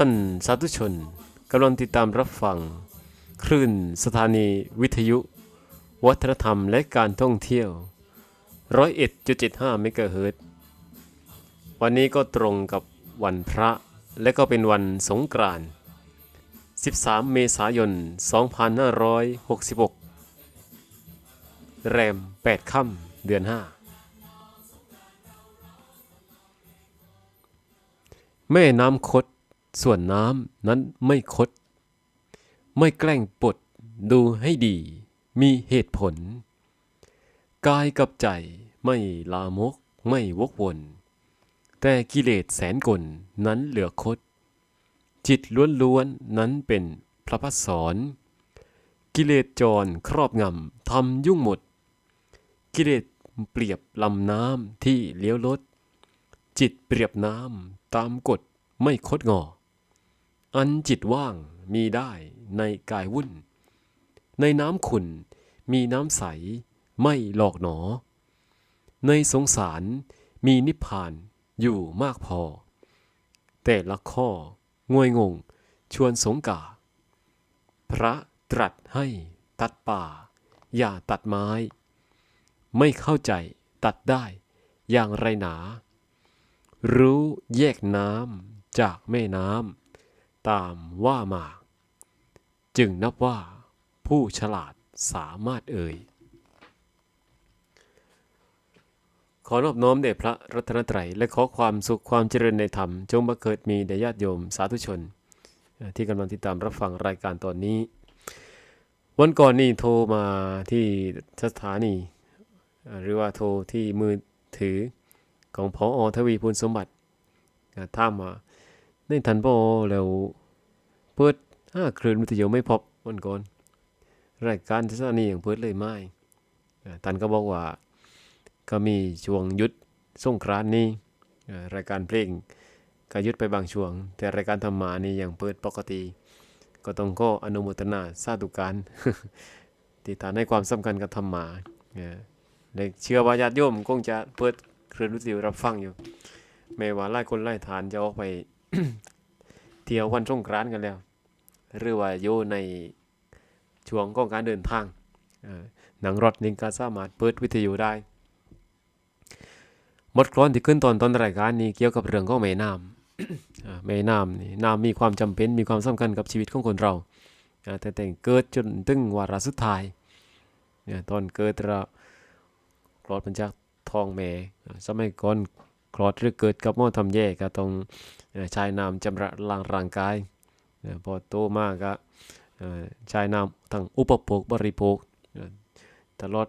ท่านสาธุชนกำลังติดตามรับฟัง คลื่นสถานีวิทยุ วัฒนธรรมและการท่องเที่ยว 101.75เมกะเฮิรตวันนี้ก็ตรงกับวันพระและก็เป็นวันสงกรานต์13 เมษายน 2566 แรม 8 ค่ำเดือน 5 แม่น้ำคด ส่วนน้ำนั้นไม่คด ไม่แกล้งปดดูให้ดี มีเหตุผล กายกับใจไม่ลามกไม่วกวน แต่กิเลสแสนกลนั้นเหลือคด จิตล้วนๆนั้นเป็นพระพัสสอนกิเลสจรครอบงำทำยุ่งหมด กิเลสเปรียบลำน้ำที่เลี้ยวลด จิตเปรียบน้ำตามกฎไม่คดงอ อันจิตว่างมีได้ในกายวุ่น ในน้ำขุ่นมีน้ำใสไม่หลอกหนอ ในสงสารมีนิพพานอยู่มากพอ แต่ละข้องวยงงชวนสงกา พระตรัสให้ตัดป่า อย่าตัดไม้ ไม่เข้าใจตัดได้อย่างไรหนา รู้แยกน้ำจากแม่น้ำ ตามว่ามา จึงนับว่าผู้ฉลาดสามารถเอ่ย ขอนอบน้อมแด่พระรัตนตรัย และขอความสุขความเจริญในธรรม จงบังเกิดมีแด่ญาติโยมสาธุชน ที่กำลังติดตามรับฟังรายการตอนนี้ วันก่อนนี่โทรมาที่สถานี หรือว่าโทรที่มือถือของพออทวีพูลสมบัติถามว่า ในทันพอแล้วเปิดห้าคลื่นวิทยุไม่พบวันก่อนรายการสถานีอย่างเปิดเลยไม่ท่านก็บอกว่าก็มีช่วงยุดสงกรานนี้รายการเพลงก็ยุดไปบางช่วง แต่รายการธรรมานี่ยังเปิดปกติ ก็ต้องก็อนุโมทนาสาธุการที่ฐานให้ความสำคัญกับธรรมาเลยเชื่อว่าญาติโยมคงจะเปิดเครื่องดนตรีรับฟังอยู่แม้ว่าหลายคนหลายฐานจะออกไป เที่ยววันสงกรานต์กันแล้ว หรือว่าอยู่ในช่วงของการเดินทางหนังรถนี่ก็สามารถเปิดวิทยุได้บทกลอนที่ขึ้นตอนต้นรายการนี้เกี่ยวกับเรื่องของแม่น้ำแม่น้ำนี่น้ำมีความจำเป็นมีความสำคัญกับชีวิตของคนเราแต่แต่งเกิดจนถึงวาระสุดท้ายตอนเกิดเราคลอดมาจากทองแม่สมัยก่อน คลอดหรือเกิดกับหม้อทำแย่ก็ต้องใช้น้ำจำระล้างร่างกายพอโตมากก็ใช้น้ำทั้งอุปโภคบริโภคตลอด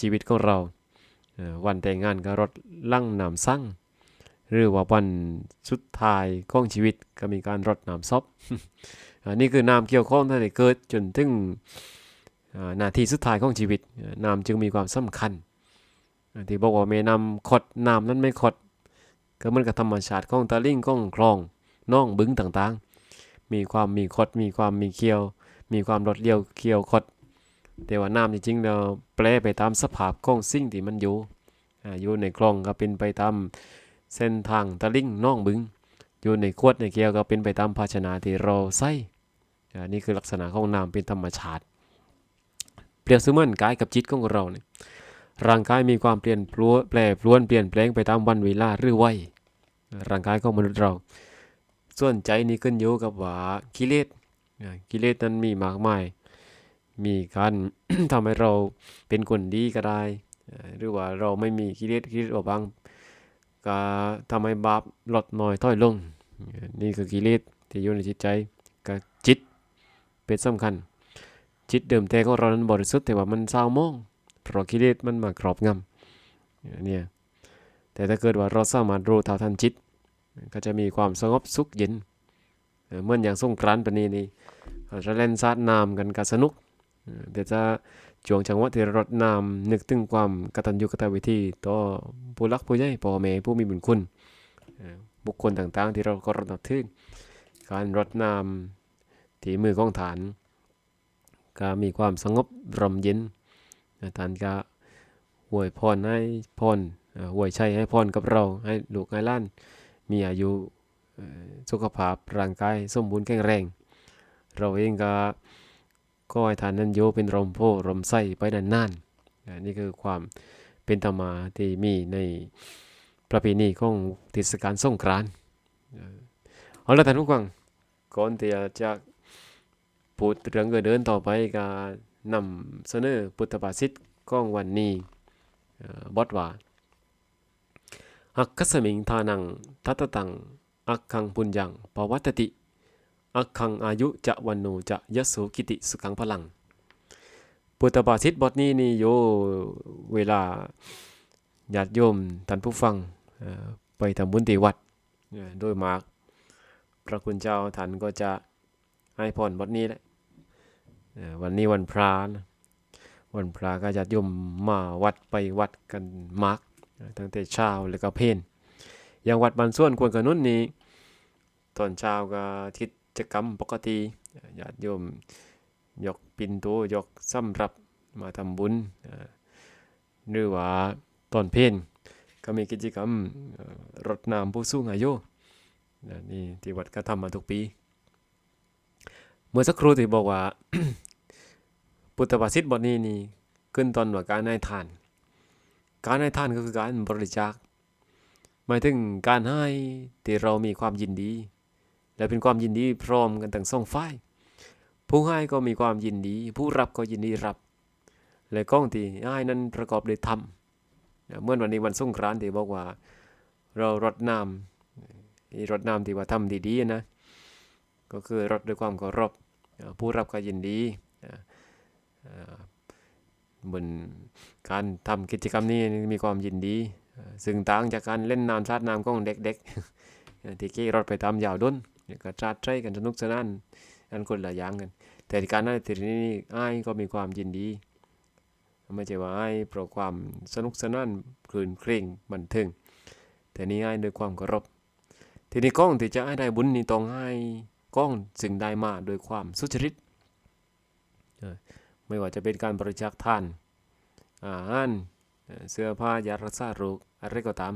ชีวิตของเรา วันแต่งงานก็รดลั่งน้ำสั่งหรือว่าวันสุดท้ายของชีวิตก็มีการรดน้ำซบอันนี้คือน้ำเกี่ยวข้องตั้งแต่เกิดจนถึงนาทีสุดท้ายของชีวิตน้ำจึงมีความสำคัญ ที่บอกว่าแม่น้ำขดน้ำนั้นไม่ขดก็มือนกับธรรมชาติของตะลิ่งของคลองน่องบึงต่างๆ มีความมีคดมีความมีเคียว มีความรดเลี้ยวเคียวคดแต่ว่าน้ำจริงๆเราแปลไปตามสภาพของสิ่งที่มันอยู่อยู่ในคลองก็เป็นไปตามเส้นทางตะลิ่งน่องบึง อยู่ในขวดในเกียวก็เป็นไปตามภาชนะที่เราใส่นี่คือลักษณะของน้ำเป็นธรรมชาติ เปรียบเสมือนกายกับจิตของเราเนี่ย ร่างกายมีความเปลี่ยนพลวแปลปรวนเปลี่ยนแปลงไปตามวันเวลาหรือวัยร่างกายของมนุษย์เรา ส่วนใจนี่ขึ้นอยู่กับว่ากิเลสกิเลสนั้นมีมากมาย มีการทำให้เราเป็นคนดีก็ได้ หรือว่าเราไม่มีกิเลสกิเลสบางก็ทำให้บาปลดน้อยถอยลง นี่คือกิเลสที่อยู่ในจิตใจกับจิตเป็นสำคัญ จิตเดิมแต่ของเรานั้นบริสุทธิ์แต่ว่ามันเศร้ามอง เพราะกิเลสมันมากรอบงำเนี่ยแต่ถ้าเกิดว่าเราสามารถรู้เท่าทันจิต ก็จะมีความสงบสุขเย็นเหมือนอย่างสงกรานต์ปนี้นี่เราจะเล่นซาดน้ำกันก็สนุกเดี๋ยวจะช่วงจังหวะที่รดน้ำนึกถึงความกตัญญูกตวิธีต่อผู้รักผู้ใหญ่พ่อแม่ผู้มีบุญคุณบุคคลต่างๆ ที่เราก็รดนับถือการรดน้ำที่มือของฐาน ก็มีความสงบร่มเย็น ท่านก็หวยพรให้พรหวยชัยให้พรกับเรา ให้ลูกให้ล้าน มีอายุสุขภาพร่างกายสมบูรณ์แข็งแรง เราเองก็ก็ให้ทานนั้นโยเป็นลมโพลมไส้ไปนานๆนี่คือความเป็นธรรมาที่มีในประเพณีของเทศกาลสงกรานต์เอาละท่านผู้ฟังก่อนที่จะพูดเรื่องเดินต่อไปก็ นำเสนอพุทธภาษิตของวันนี้บทว่าอักขสมิงทานังทัตตังอักขังปุญญังปวัตติอักขังอายุจะวันโนจะยโสกิติสุขังพลังพุทธบาษิตบทนี้นี่โยเวลาญาติโยมท่านผู้ฟังไปทำบุญที่วัดเอ่อโดยมาก พระคุณเจ้าท่านก็จะให้พรบทนี้แหละ วันนี้วันพระนะวันพระก็ญาติโยมมาวัดไปวัดกันมากตั้งแต่เช้าแล้วก็เพนอย่างวัดบานส่วนควรกระนุ่นนี้ ตอนเช้าก็กิจกรรมปกติญาติโยมยกปินโตยกสำรับมาทำบุญหรือว่าตอนเพนก็มีกิจกรรมรดน้ำผู้สูงอายุนี่ที่วัดก็ทำมาทุกปี เมื่อสักครู่ที่บอกว่า พุทธภาษิตบทนี้นี่ขึ้นตอนว่าการให้ทาน การให้ทานก็คือการบริจาคหมายถึงการให้ที่เรามีความยินดี และเป็นความยินดีพร้อมกันทั้งสองฝ่ายผู้ให้ก็มีความยินดี ผู้รับก็ยินดีรับ และก้องที่ให้นั้นประกอบด้วยธรรมเมื่อวันนี้วันสงกรานต์ที่บอกว่า เรารดน้ำรดน้ำที่ว่าทำดีๆนะ ก็คือรดด้วยความเคารพผู้รับก็ยินดี เหมือนการทำกิจกรรมนี้มีความยินดี ซึ่งต่างจากการเล่นน้ำชาติน้ำของเด็กๆที่ขี่รถไปตามยาวด้นก็ชาติใจกันสนุกสนานอันคนละอย่างกัน แต่การนั้นทีนี้อ้ายก็มีความยินดีไม่ใช่ว่าอ้ายเพราะความสนุกสนานคลื่นเคร่งบันเทิงแต่นี้อ้ายด้วยความเคารพทีนี้ก้องที่จะให้ได้บุญนี่ต้องให้ก้องสิ่งใดมาโดยความสุจริต ไม่ว่าจะเป็นการบริจาคทาน อาหาร เสื้อผ้ายารักษาโรคอะไรก็ตาม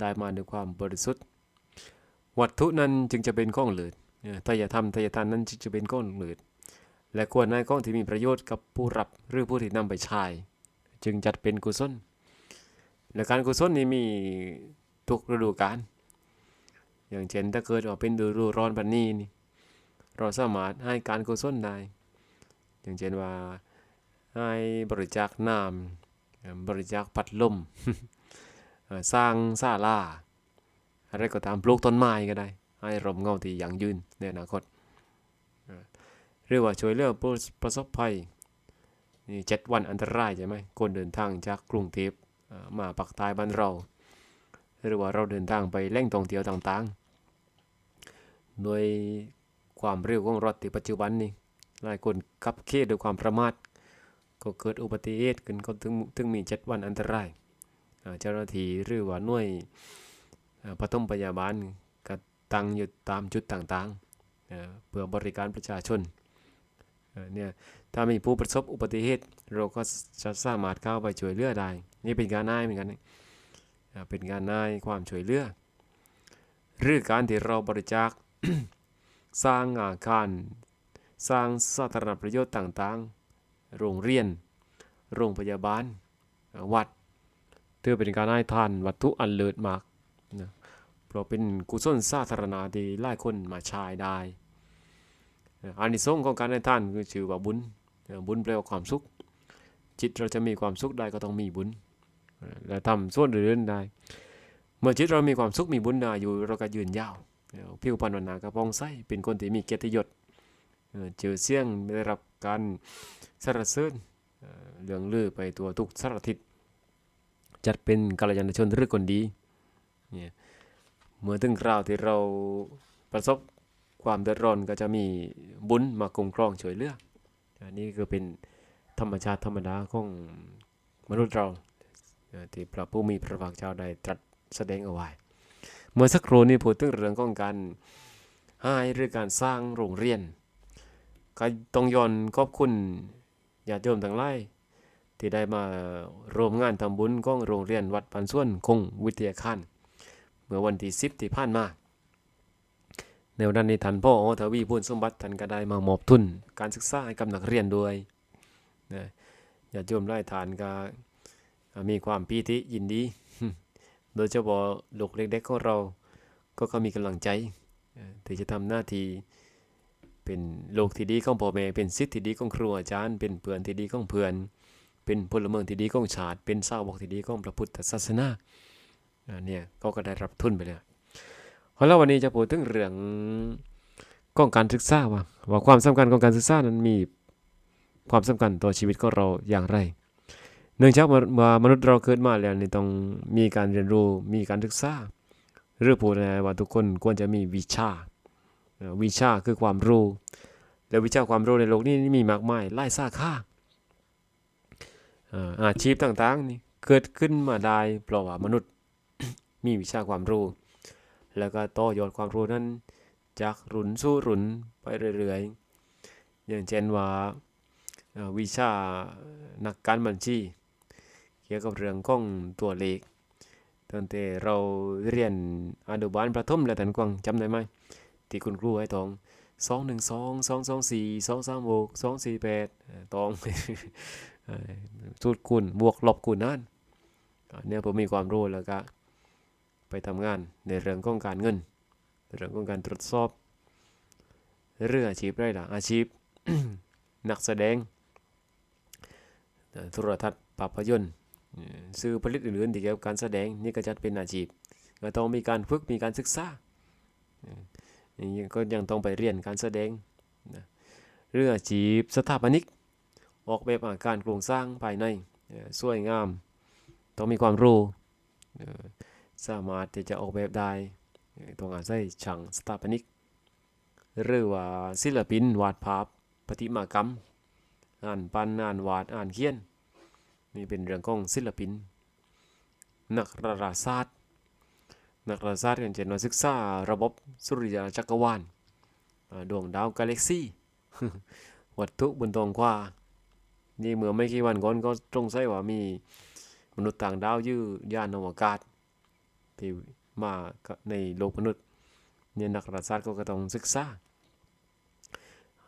ได้มาด้วยความบริสุทธิ์ วัตถุนั้นจึงจะเป็นข้องเหลือเอ่อถ้าย่าทำถ้ายาทานนั้นจึงจะเป็นข้องเหลือและควรให้ข้องที่มีประโยชน์กับผู้รับหรือผู้ที่นำไปใช้จึงจัดเป็นกุศล และการกุศลนี้มีทุกฤดูกาล อย่างเช่นถ้าเกิดว่าเป็นฤดูร้อนแบบนี้นี่เราสามารถให้การกุศลได้ อย่างเช่นว่าให้บริจาคน้ำบริจาคพัดลมสร้างศาลาอะไรก็ตามปลูกต้นไม้ก็ได้ ให้ร่มเงาที่ยั่งยืนในอนาคตเอ่อหรือว่าช่วยเหลือผู้ประสบภัยนี่เจ็ดวันอันตรายใช่ไหมคนเดินทางจากกรุงเทพมาปักใต้บ้านเรา หรือว่าเราเดินทางไปแหล่งท่องเที่ยวต่างๆ โดยความเร็วของรถที่ปัจจุบันนี้ หลายคนขับเคด้วยความประมาทก็เกิดอุบัติเหตุขึ้นก็ถึงถึงมีเจ็ดวันอันตรายเจ้าหน้าที่หรือว่าหน่วยอ่าปฐมพยาบาลก็ตั้งอยู่ตามจุดต่างๆเพื่อบริการประชาชนเนี่ยถ้ามีผู้ประสบอุบัติเหตุเราก็จะสามารถเข้าไปช่วยเหลือได้ นี่เป็นการนายเหมือนกันเป็นการนายความช่วยเหลือหรือการที่เราบริจาคสร้างอาคาร สร้างสาธารณประโยชน์ต่างๆ โรงเรียน โรงพยาบาล วัดถือเป็นการให้ทานวัตถุอันเลิศมากนะเพราะเป็นกุศลสาธารณะที่หลายคนมาใช้ได้อานิสงส์ของการให้ทานคือชื่อว่าบุญ บุญแปลว่าความสุข จิตเราจะมีความสุขได้ก็ต้องมีบุญ และทำส่วนอื่นได้ เมื่อจิตเรามีความสุขมีบุญได้อยู่เราก็ยืนยาวผิวพรรณวันหนากระพองใสเป็นคนที่มีเกียรติยศ เอ่อเจอเสียงได้รับการสรรเสริญเรื่องลือไปตัวทุกสารทิศจัดเป็นกัลยาณชนหรือคนดีเนี่ยเมื่อถึงคราวที่เราประสบความเดือดร้อนก็จะมีบุญมาคุ้มครองช่วยเหลืออันนี้ก็เป็นธรรมชาติธรรมดาของมนุษย์เราที่พระผู้มีพระภาคเจ้าได้ตรัสแสดงเอาไว้ เมื่อสักครู่นี้พูดถึงเรื่องของการให้หรือการสร้างโรงเรียน ก็ต้องย้อนขอบคุณญาติโยมทั้งหลายที่ได้มาร่วมงานทำบุญของโรงเรียนวัดปันส่วนคงวิทยาคารเมื่อวันที่10ที่ผ่านมาในวันนั้นนี้ท่านพ่อทวีพูนสมบัติท่านก็ได้มามอบทุน การศึกษาให้กับนักเรียนด้วยนะญาติโยมได้ทานก็มีความปีติยินดี โดยเฉพาะลูกเล็กๆของเรา ก็เขามีกำลังใจที่จะทำหน้าที่ เป็นลูกที่ดีของพ่อแม่เป็นศิษย์ที่ดีของครูอาจารย์ เป็นเพื่อนที่ดีของเพื่อน เป็นพลเมืองที่ดีของชาติ เป็นสาวกที่ดีของพระพุทธศาสนาเนี่ยก็ก็ได้รับทุนไปแล้วเอาแล้ววันนี้จะพูดถึงเรื่องของการศึกษาว่าว่าความสำคัญของการศึกษานั้นมีความสำคัญต่อชีวิตของเราอย่างไร เนื่องจากเมื่อมนุษย์เราเกิดมาแล้วนี่ต้องมีการเรียนรู้มีการศึกษาหรือพูดง่ายว่าทุกคนควรจะมีวิชา วิชาคือความรู้ และวิชาความรู้ในโลกนี้มีมากมายหลายสาขาอาชีพต่างๆนี่เกิดขึ้นมาได้เพราะว่ามนุษย์มีวิชาความรู้ แล้วก็ต่อยอดความรู้นั้นจากรุ่นสู่รุ่นไปเรื่อยๆ อย่างเช่นว่าวิชานักการบัญชี เกี่ยวกับเรื่องของตัวเลขตั้งแต่เราเรียนอนุบาลประถมและตันกวางจำได้ไหม ที่คุณครูให้ตองสองหนึ่งสองสองสองสี่สองสามหกสองสี่แปดตองสูตรคูณบวกลบคูณนั่นเนี่ยผมมีความรู้แล้วก็ไปทำงานในเรื่องของการเงิน เรื่องของการตรวจสอบ เรื่องอาชีพได้ล่ะอาชีพ นักแสดงโทรทัศน์ภาพยนตร์สื่อผลิตอื่นๆที่เกี่ยวกับการแสดงนี่ก็จัดเป็นอาชีพก็ต้องมีการฝึกมีการศึกษา ก็ยังต้องไปเรียนการแสดงนะเรื่องอาชีพสถาปนิก ออกแบบอาการโครงสร้างภายในสวยงาม ต้องมีความรู้สามารถที่จะออกแบบได้ต้องอาศัยช่างสถาปนิก หรือว่าศิลปินวาดภาพปฏิมากรรมอ่านปันอ่านวาดอ่านเขียนนี่เป็นเรื่องของศิลปิน นักราศาสตร์ นักดาราศาสตร์กันเช่นว่าศึกษาระบบสุริยะจักรวาลดวงดาวกาแล็กซี่วัตถุบนท้องฟ้านี่เมื่อไม่กี่วันก่อนก็ตรงใส่ว่ามีมนุษย์ต่างดาวยื้อยานอวกาศ ที่มาในโลกมนุษย์เนี่ยนักดาราศาสตร์ก็ต้องศึกษา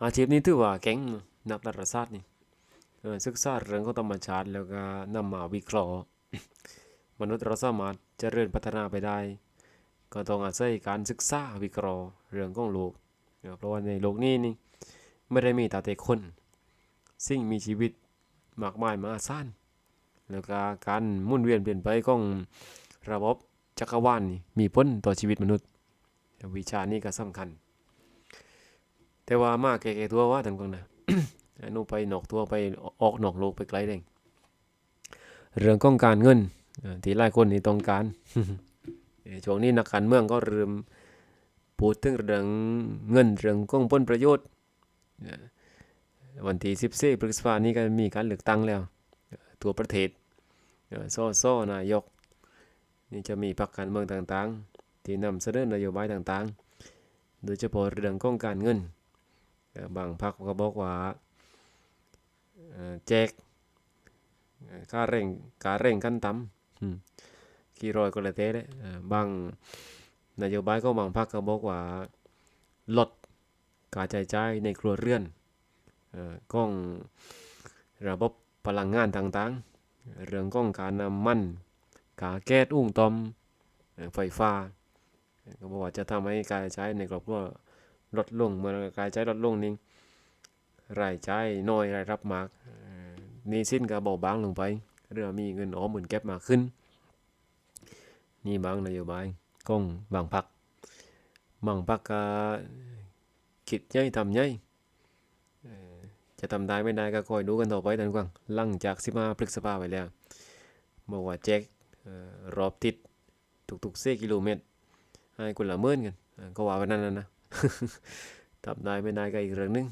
อาชีพนี้ถือว่าเก่งนักดาราศาสตร์นี่ศึกษาเรื่องของธรรมชาติแล้วก็นำมาวิเคราะห์ มนุษย์เราสามารถเจริญพัฒนาไปได้ ก็ต้องอาศัยการศึกษาวิเคราะห์เรื่องของโลกเพราะว่าในโลกนี้นี่ไม่ได้มีแต่แต่คน สิ่งมีชีวิตมากมายมาสานแล้วก็การมุ่นเวียนเปลี่ยนไปของระบบจักรวาลนี่มีผลต่อชีวิตมนุษย์ วิชานี้ก็สำคัญ แต่ว่ามาแก่ๆตัวว่าท่านกงนะอนู่ไปนอกตัวไปออกนอกโลกไปไกลเด้งเรื่องของการเงิน ที่หลายคนนี่ต้องการช่วงนี้นักการเมืองก็เริ่มพูดถึงเรื่องเงินเรื่องของผลประโยชน์วันที่14พฤษภานี้ก็มีการเลือกตั้งแล้ว ทั่วประเทศโซ่โซ่นายก นี่จะมีพรรคการเมืองต่างๆ ที่นำเสนอนโยบายต่างๆ โดยเฉพาะเรื่องของการเงิน บางพรรคก็บอกว่าแจกค่าเร่งค่าเร่งขั้นต่ำ กี่ร้อยก็แล้วแต่เลยบางนโยบายก็บางพรรคก็บอกว่าลดการใช้จ่ายในครัวเรือนกล้องระบบพลังงานต่างๆ เรื่องกล้องการนำมันกาแก๊สอุ้งตอมไฟฟ้าก็บอกว่าจะทำให้การใช้ในครอบครัวลดลงเมื่อการใช้ลดลงนี้รายจ่ายน้อยรายรับมากนี่สิ้นก็เบาบางลงไป เรื่องมีเงินออมเหมือนเก็บมากขึ้น นี่บางนโยบายกองบางพักบางพักก็คิดใหญ่ทำใหญ่จะทำได้ไม่ได้ก็คอยดูกันต่อไปท่านกวางหลังจากสิมาพฤษภาไปแล้วบอกว่าแจ็ครอบติดทุกๆเซกิโลเมตร ให้คนละเมื่นกันก็ว่าวันนั้นนะทำได้ไม่ได้ก็อีกเรื่องนึง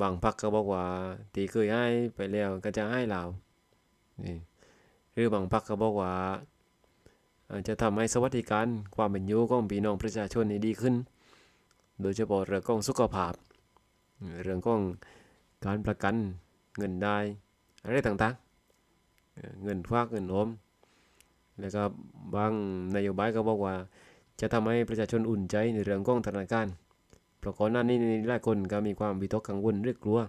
บางพักก็บอกว่าตีเคยให้ไปแล้วก็จะให้เรานี่หรือบางพักก็บอกว่าจะทำให้สวัสดิการความเป็นอยู่ของพี่น้องประชาชนนี่ดีขึ้น โดยเฉพาะเรื่องของสุขภาพ เรื่องของการประกันเงินได้อะไรต่างๆ เงินฝากเงินออม แล้วก็บางนโยบายก็บอกว่า จะทำให้ประชาชนอุ่นใจในเรื่องของธนาคาร ราะก่อนหน้านี้นี่หลายคนก็มีความวิตกกังวลหรือกลัว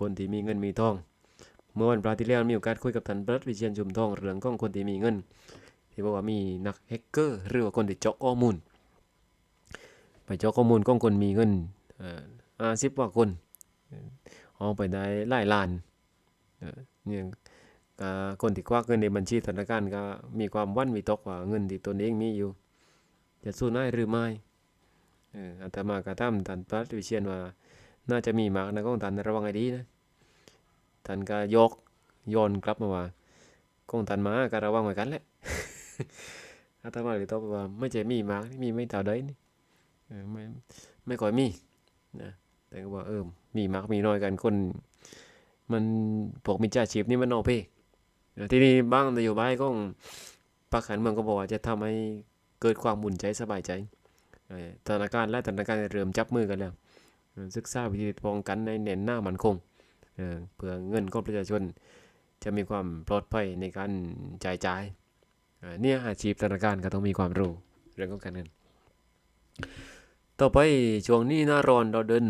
คนที่มีเงินมีทอง เมื่อวันพระที่แล้วมีโอกาสคุยกับท่านประหลัดวิเชียนชุมทองเรื่องของคนที่มีเงิน ที่บอกว่ามีนักแฮกเกอร์หรือว่าคนที่เจาะข้อมูล ไปเจาะข้อมูลของคนมีเงินอาสิบกว่าคนเอาไปได้หลายล้านเนี่ยคนที่ควักเงินในบัญชีธนาคารก็มีความวันวิตกว่าเงินที่ตนเองมีอยู่ จะสู้ได้หรือไม่ เอออาตมากระทำท่านพระวิเชียนว่า น่าจะมีมากนะของท่านระวังให้ดีนะท่านก็ยกโยนกลับมาว่าของท่านมาก็ระวังไว้กันแหละอาตมาเลยตอบว่าไม่ใช่มีมากมีไม่เท่าใดนี่ไม่ไม่ค่อยมีนะแต่ก็ว่าเออมีมากมีน้อยกันคนมันพวกมิจฉาชีพนี่มันเอเพ่ที่นี่บางนโยบายของพรรคการเมืองก็บอกว่าจะทำให้เกิดความอุ่นใจสบายใจ ธนาคารและธนาคารเริ่มจับมือกันแล้วศึกษาวิธีป้องกันในเน้นหน้ามันคงเเพื่อเงินของประชาชน จะมีความปลอดภัยในการจ่ายจ่ายเนี่ยอาชีพธนาคารก็ต้องมีความรู้เรื่องของการเงิน ต่อไปช่วงนี้หน้าร้อนเราเดิน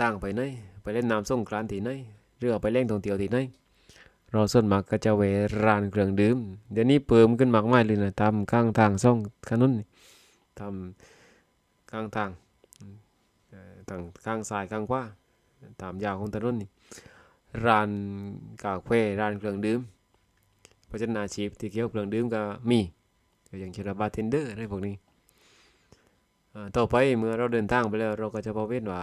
ต่างไปไหนไปเล่นน้ำสงกรานต์ที่ไหนหรือไปเล่นท่องเที่ยวที่ไหนเราส่วนมากก็จะแวร้านเครื่องดื่ม เดี๋ยวนี้เปิมขึ้นมากมายเลยนะตามข้างทางซ่องขนุนนี่ตาม ข้างทางทางข้างซ้ายข้างขวาตามยาวของถนนนี่ร้านกาแฟร้านเครื่องดื่มเพราะฉะนั้นอาชีพที่เกี่ยวกับเครื่องดื่มก็มีก็อย่างเช่นบาร์เทนเดอร์อะไรพวกนี้ต่อไปเมื่อเราเดินทางไปแล้วเราก็จะพบเห็นว่า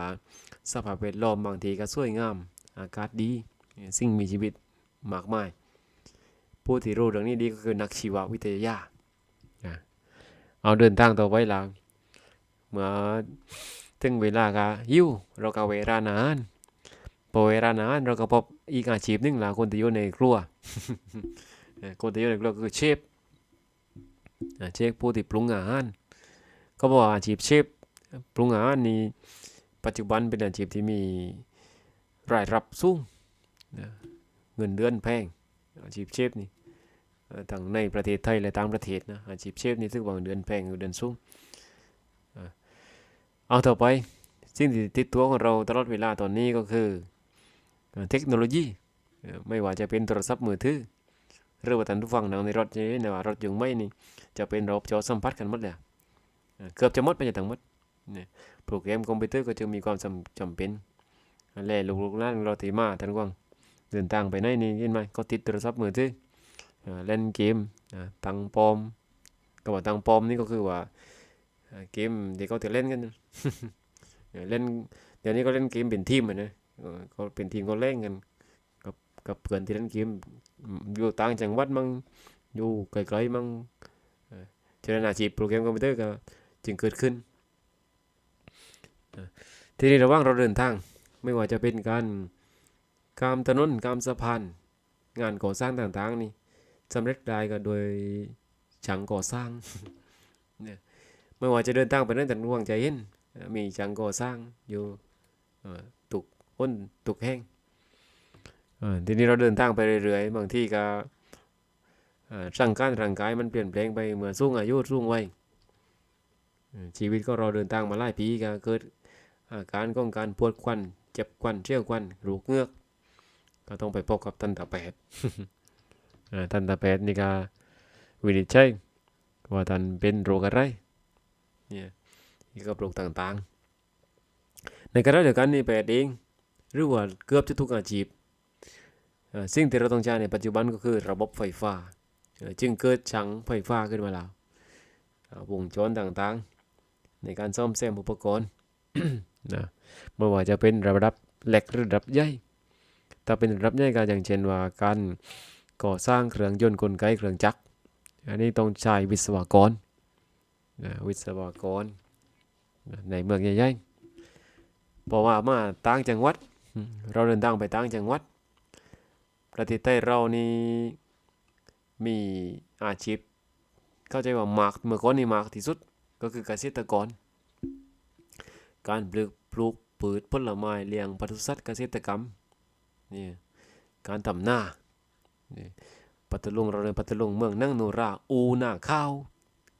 สภาพแวดล้อมบางทีก็สวยงาม อากาศดี สิ่งมีชีวิตมากมาย ผู้ที่รู้เรื่องนี้ดีก็คือนักชีววิทยาอ่าเอาเดินทางต่อไปแล้ว เมื่อถึงเวลาก็หิวเราก็เวรานาหารพอเวรานาหารเราก็พบอีกอาชีพหนึ่งละคนที่อยู่ในครัวคนที่อยู่ในครัวก็คือเชฟเชฟผู้ที่ปรุงอาหารเขาบอกอาชีพเชฟปรุงอาหารนี่ปัจจุบันเป็นอาชีพที่มีรายรับสูงเงินเดือนแพงอาชีพเชฟนี่ทั้งในประเทศไทยและต่างประเทศนะอาชีพเชฟนี่ซึ่งว่าเงินเดือนแพงเงินเดือนสูง เอาต่อไปสิ่งที่ติดตัวของเราตลอดเวลาตอนนี้ก็คือเทคโนโลยี ไม่ว่าจะเป็นโทรศัพท์มือถือหรือว่าท่านผู้ฟังนั่งในรถจะเห็นว่ารถยนต์ไม่นี่จะเป็นระบบจอสัมผัสกันหมดเลยเกือบจะหมดไปจากทั้งหมดเนี่ยโปรแกรมคอมพิวเตอร์ก็จึงมีความจำจำเป็นแรกลูกๆหล้านเราตีมาทันกวางเดินทางไปไหนนี่เห็นไหมก็ติดโทรศัพท์มือถือเล่นเกมตังปอมก็ว่าตังปอมนี่ก็คือว่า เกมที่เขาจะเล่นกัน เล่นเดี๋ยวนี้ก็เล่นเกมเป็นทีมนะเออเขาเป็นทีมเขาเล่นกัน กับกับเพื่อนที่เล่นเกมอยู่ต่างจังหวัดมั่งอยู่ไกลๆมั่งเออฉะนั้นอาชีพโปรแกรมคอมพิวเตอร์ก็จึงเกิดขึ้น ทีนี้ระหว่างเราเดินทางไม่ว่าจะเป็นการข้ามถนนข้ามสะพาน งานก่อสร้างต่างๆนี่สำเร็จได้ก็โดยช่างก่อสร้างเนี่ย ไม่ว่าจะเดินทางไปนั้นแต่ห่วงใจเห็นมีช่างก่อสร้างอยู่ตุกอ้นตุกแห้งทีนี้เราเดินทางไปเรื่อยๆ บางที่ก็ร่างกายร่างกายมันเปลี่ยนแปลงไปเมื่อสูงอายุสูงวัยชีวิตก็เราเดินทางมาหลายปีก็เกิดอาการของการปวดควันเจ็บควันเชี่ยวควันรูกเงือก ก็ต้องไปพบกับทันตแพทย์ทันตแพทย์นี่ก็วินิจฉัยว่าท่านเป็นโรคอะไร เนี่ยเกี่ยวกับโรคต่างๆ ในขณะเดียวกันนี่แพทย์เองหรือว่าเกือบจะทุกอาชีพสิ่งที่เราต้องใช้ในปัจจุบันก็คือระบบไฟฟ้า จึงเกิดชังไฟฟ้าขึ้นมาแล้ววงจรต่างๆ ในการซ่อมแซมอุปกรณ์นะไม่ว่าจะเป็นระดับเล็กหรือระดับใหญ่ถ้าเป็นระดับใหญ่ก็อย่างเช่นว่าการก่อสร้างเครื่องยนต์กลไกเครื่องจักรอันนี้ต้องใช้วิศวกร นะวิศวกรนะในเมืองใหญ่ๆเพราะว่ามาต่างจังหวัด เราเดินทางไปต่างจังหวัด ประเทศไทยเรานี่มีอาชีพ เข้าใจว่ามากเมื่อก่อนนี่มากที่สุดก็คือเกษตรกร การปลูกปลูกพืชผลไม้เลี้ยงปศุสัตว์เกษตรกรรมนี่การทำนานี่ปัตตลุงเราเรียนปัตตลุงเมืองนั่งโนราอูนาข้าว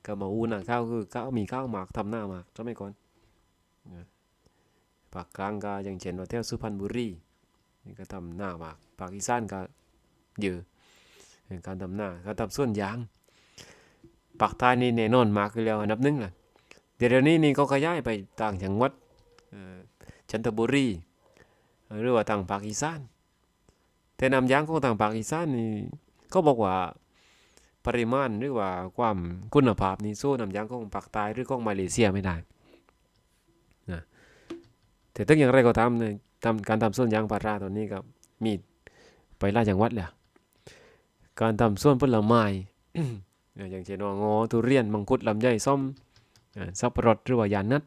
ก็มาอูนาข้าวคือข้าวมีข้าวหมากทำหน้าหมากสมัยก่อนนะภาคกลางก็อย่างเช่นว่าแถวสุพรรณบุรีนี่ก็ทำหน้าหมากภาคอีสานก็เยอะเป็นการทำหน้าก็ทำส่วนยางภาคใต้นี่แน่นอนมากคือแล้วอันดับหนึ่งล่ะเดี๋ยวนี้นี่ก็ขยายไปต่างจังหวัดจันทบุรีหรือว่าทางภาคอีสานแต่นำยางของทางภาคอีสานนี่ก็บอกว่า ปริมาณหรือว่าความคุณภาพนี่สู้น้ำยางของภาคใต้หรือของมาเลเซียไม่ได้นะแต่ถึงอย่างไรก็ตามเนี่ยทำการทำส้นยางพาราตอนนี้ก็มีไปหลาจังหวัดแหละการทำส้นผลไม้อย่างเช่นว่างอทุเรียนมังคุดลำไยส้มสับปะรดหรือว่ายานนัด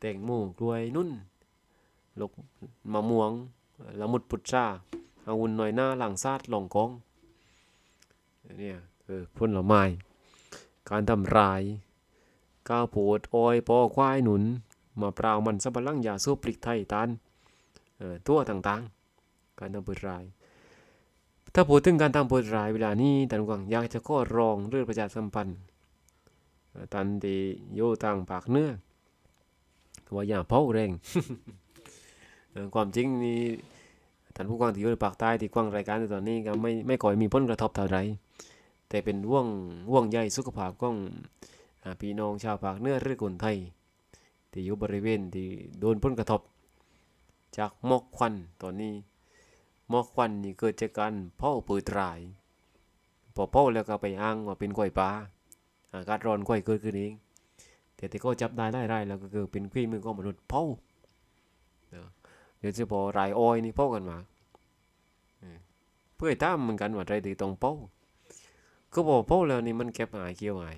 แตงโมกล้วยนุ่นลูกมะม่วงละมุดพุทราองุ่นหน่อยหน้าหลังซาดหลองกอง เนี่ยคือผลไม้การทำรายก้าวโพดอ้อยปอควายหนุนมะพร้าวมันสับปะหลังยาสูบพริกไทยตาลเอ่อตัวต่างๆ การทำผลรายถ้าพูดถึงการทำผลรายเวลานี้ตันกวางอยากจะข้อรองเรื่องประชาสัมพันธ์ตันที่อยู่ต่างปากเนื้อว่าอย่าเผาแรงความจริงนี่ท่านผู้กวางที่อยู่ในปากใต้ที่กวางรายการในตอนนี้ก็ไม่ไม่ก่อยมีผลกระทบเท่าไร แต่เป็นว่วงว่วงใยสุขภาพของอพี่น้องชาวภาคเหนือหรือคนไทย ที่อยู่บริเวณที่โดนผลกระทบ จากหมอกควันตอนนี้หมอกควันนี่เกิดจากการเผาปืนตรายพอเผาแล้วก็ไปอ้างว่าเป็นกล้วยปลาอากาศร้อนกล้วยเกิดขึ้นเองแต่ที่เขาจับได้ได้ไรแล้วก็คือเป็นขี้มือของมนุษย์เผาเดี๋ยวจะพอรายอ้อยนี่เผากันมาเพื่อให้ตามเหมือนกันว่าไรที่ต้องเผา ก็บอกเผาแล้วนี่มันเก็บหายเกี่ยวหาย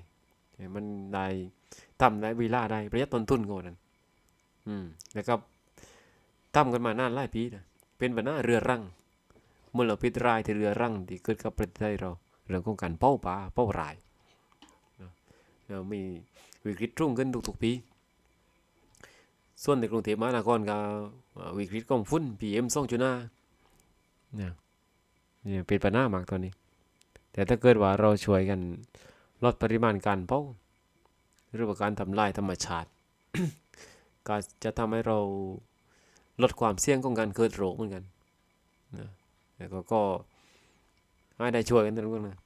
มันได้ทำได้เวลาได้ประหยัดต้นทุนกว่านั้นอืมแล้วก็ทำกันมานานหลายปีนะเป็นปัญหาเรือรังมลพิษรายที่เรือรังที่เกิดกับประเทศไทยเราเรื่องของการเผาป่าเผารายเรามีวิกฤตรุ่งขึ้นทุกๆปี ส่วนในกรุงเทพมหานครก็วิกฤตของฝุ่น PM 2.5เนี่ยเนี่ยเป็นปัญหามากตอนนี้ แต่ถ้าเกิดว่าเราช่วยกันลดปริมาณการเผาหรือว่าการทำลายธรรมชาติ ก็จะทำให้เราลดความเสี่ยงของการเกิดโรคเหมือนกันนะแล้วก็ก็ให้ได้ช่วยกันทุกคนนะ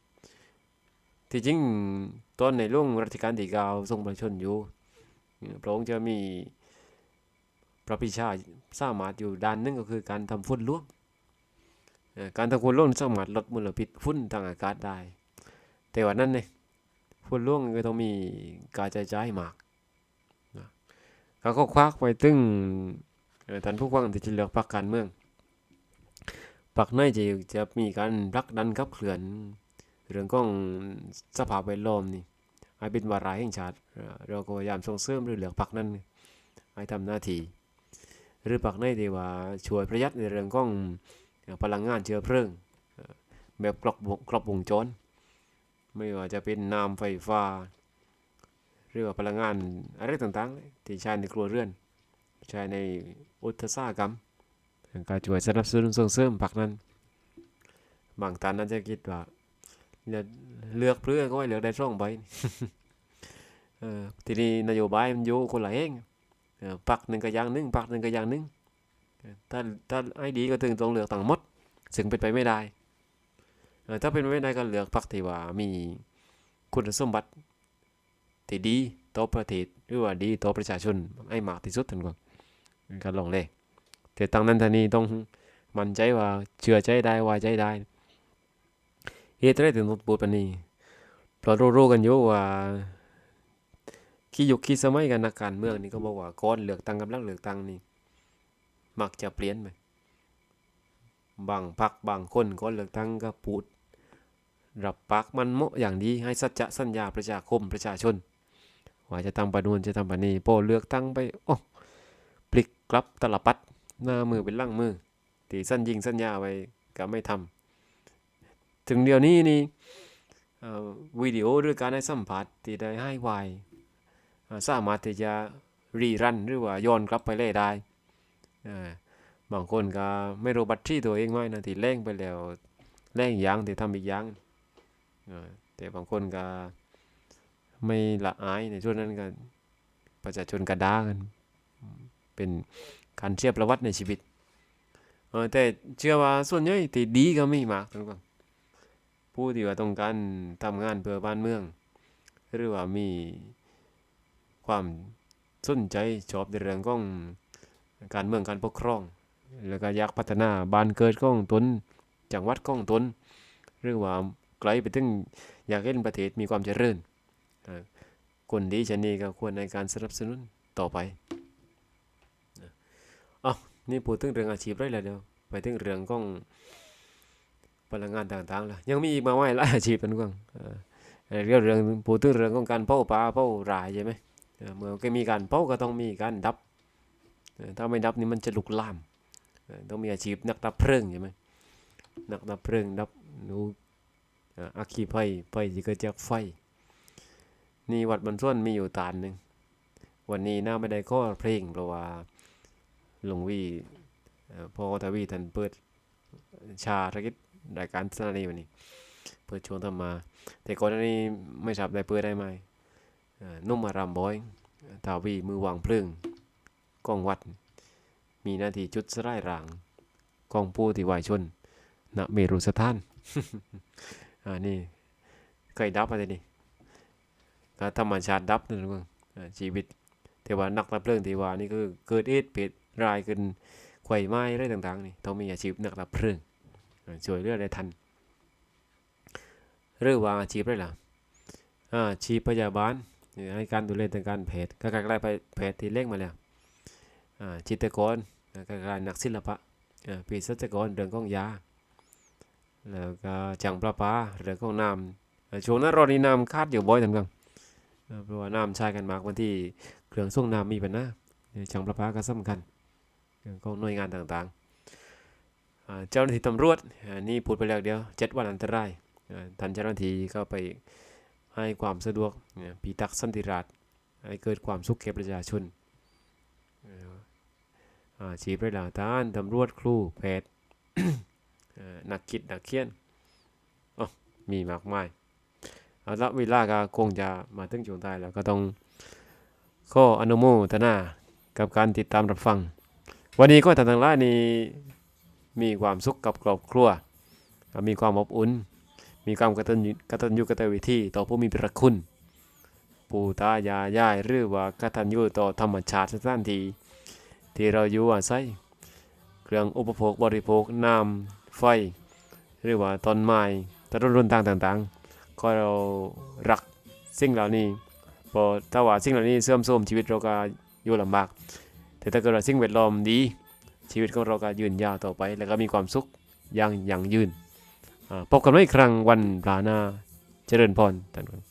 ที่จริงตอนในหลวงรัชกาลที่เก้าทรงประชนอยู่พระองค์จะมีพระพิชาสามารถอยู่ด้านหนึงก็คือการทำฝุ่นร่วง การทำฝุ่นร่วงสามารถลดมลพิษฝุ่นทางอากาศได้ แต่ว่านั้นเนี่ยฝุ่นร่วงก็ต้องมีการใช้จ่ายมากนะเขาก็ควักไปตึงเอ่อท่านผู้ฟังที่จะเลือกพรรคการเมืองพรรคไหนจะจะมีการผลักดันขับเคลื่อนเรื่องของสภาพแวดล้อมนี่ให้เป็นวาระแห่งชาติเราก็พยายามส่งเสริมหรือเหลือพรรคนั้นให้ทำหน้าที่หรือพรรคไหนที่ว่าช่วยประหยัดในเรื่องของเอ่อ พลังงานเชื้อเพลิงแบบครบครบวงจร ไม่ว่าจะเป็นน้ำไฟฟ้า หรือว่าพลังงานอะไรต่างๆ ที่ใช้ในครัวเรือน ใช้ในอุตสาหกรรมการช่วยสนับสนุนส่งเสริมพรรคนั้น บางท่านอาจจะคิดว่าเลือกเพื่อก็ให้เลือกได้ช่องใบเออทีนี้นโยบายมันอยู่คนละเองเออพรรคหนึ่งก็อย่างหนึ่งพรรคหนึ่งก็อย่างหนึ่ง ถ้าถ้าไอ้ดีก็ถึงต้องเลือกต่างหมด ซึ่งเป็นไปไม่ได้เออถ้าเป็นไปไม่ได้ก็เลือกพรรคที่ว่ามีคุณสมบัติที่ดีต่อประเทศหรือว่าดีต่อประชาชนให้มากที่สุดทันก่อนการลองเลยแต่ตั้งนั้นทางนี้ต้องมั่นใจว่าเชื่อใจได้ไว้ใจได้เหตุไรถึงต้องพูดปานนี้เพราะรู้ๆกันอยู่ว่าขี้ยุคขี้สมัยกันนักการเมืองนี่ก็บอกว่าก่อนเลือกตั้งกับหลังเลือกตั้งนี่ มักจะเปลี่ยนไปบางพรรคบางคนก่อนเลือกตั้งก็พูดรับปากมันเหมาะอย่างดีให้สัจจะสัญญาประชาคมประชาชน ว่าจะทำปะนูนจะทำปะนีโปเลือกตั้งไปโอ้พลิกกลับตลปัดหน้ามือเป็นล่างมือตีสั้นยิงสัญญาไว้ก็ไม่ทำถึงเดี๋ยวนี้นี่วิดีโอหรือการให้สัมผัสที่ได้ให้ไวสามารถที่จะรีรันหรือว่าย้อนกลับไปเล่ได้ บางคนก็ไม่รู้บัตรที่ตัวเองไว้นะที่เล่งไปแล้วเล่งย่างที่ทำอีกย่างแต่บางคนก็ไม่ละอายในช่วงนั้นก็ประชาชนกระด้ากันเป็นการเชื่อประวัติในชีวิตแต่เชื่อว่าส่วนใหญ่ที่ดีก็ไม่มากทุกคนผู้ที่ว่าต้องการทำงานเพื่อบ้านเมือง หรือว่ามีความสนใจชอบในเรื่องของ การเมืองการปกครอง แล้วก็อยากพัฒนาบ้านเกิดของตนจังหวัดของตนหรือว่าไกลไปถึงอยากเห็นประเทศมีความเจริญคนดีชนีก็ควรในการสนับสนุนต่อไปนะเอนี่พูดถึงเรื่องอาชีพได้แล้วเดียวไปถึงเรื่องของพลังงานต่างๆแล้วยังมีอีกมากมายหลายอาชีพนะทุกคนเอ่อเรื่องเรื่องพูดถึงเรื่องของการเผาป่าเผารายใช่ไหมเมื่อก็มีการเผาก็ต้องมีการดับ ถ้าไม่ดับนี่มันจะลุกลาม ต้องมีอาชีพนักดับเพลิงใช่ไหมนักดับเพลิงดับนูอ่ออัคคีไฟไฟที่เกิดจากไฟ นี่วัดบรรส่วนมีอยู่ตานหนึ่งวันนี้น่าไม่ได้ข้อเพลงเพราะว่าหลวงวีพ่อทวีท่านเปิดชาธกิจรายการสถานีวันนี้ เปิดช่วงทำมา แต่ก่อนนี้ไม่ทราบได้เปิดได้ไหมนุ่มอารามบอย ทาวีมือวางเพลิง กองวัด มีหน้าที่จุดสไลรางกองผู้ที่ไหวชนณเมรุสถานอ่านี่เคยดับอะไรนี่ก็ธรรมชาติดับนั่นเองชีวิตแต่ว่านักดับเพลิงที่ว่านี่คือเกิดเหตุเพศรายขึ้นไฟไม้อะไรต่างๆนี่ต้องมีอาชีพนักดับเพลิงอ่าช่วยเลือได้ทันหรือว่าอาชีพอะไรล่ะอาอาชีพพยาบาลให้การดูแลทางการแพทย์ก็กล้ๆไปแพทย์ที่เล่งมาแล้ว จิตรกรก็ใกล้ๆนักศิลปะอ่าเภสัชกรเรื่องของยา แล้วก็จังประปาเรื่องของน้ำช่วงนั้นเรานี่น้ำขาดอยู่บ่อยทั้งกันเพราะว่าน้ำใช้กันมากวันที่เครื่องส่งน้ำมีปัญหาเอ่อช่างประปาก็สำคัญเรื่องของหน่วยงานต่างๆ เจ้าหน้าที่ตำรวจนี่พูดไปแล้วเดียวเจ็ดวันอันตรายท่านเจ้าหน้าที่ก็ไปให้ความสะดวกปีตักสันติราษฎร์ให้เกิดความสุขแก่ประชาชน ชีพระดาทารตำรวจครูแพทย์นักคิดนักเขียนมีมากมายเอาละเวลาก็คงจะมาถึงช่วงท้ายแล้วก็ต้องข้ออนุโมทนากับการติดตามรับฟัง วันนี้ก็ท่านทั้งหลายนี้มีความสุขกับครอบครัว มีความอบอุ่น มีความกตัญญูกตัญญูกตเวทีต่อผู้มีพระคุณ ปู่ตายายยายหรือว่ากตัญญูต่อธรรมชาติสถานที่ ที่เราอยู่อาศัยเครื่องอุปโภคบริโภคน้ำไฟ หรือว่าต้นไม้ต้นรุนต่างต่างๆ ก็เรารักสิ่งเหล่านี้พอถ้าว่าสิ่งเหล่านี้เสื่อมโทรมชีวิตเราก็อยู่ลำบาก แต่ถ้าเกิดว่าสิ่งแวดล้อมดีชีวิตของเราก็ยืนยาวต่อไป แล้วก็มีความสุขอย่างยั่งยืนพบกันไว้อีกครั้งวันพลาหนาเจริญพรท่าน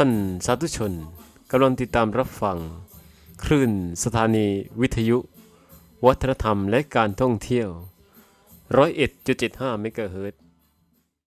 ท่านสาธุชนกำลังติดตามรับฟัง คลื่นสถานีวิทยุ วัฒนธรรมและการท่องเที่ยว 101.75เมกะเฮิรตซ์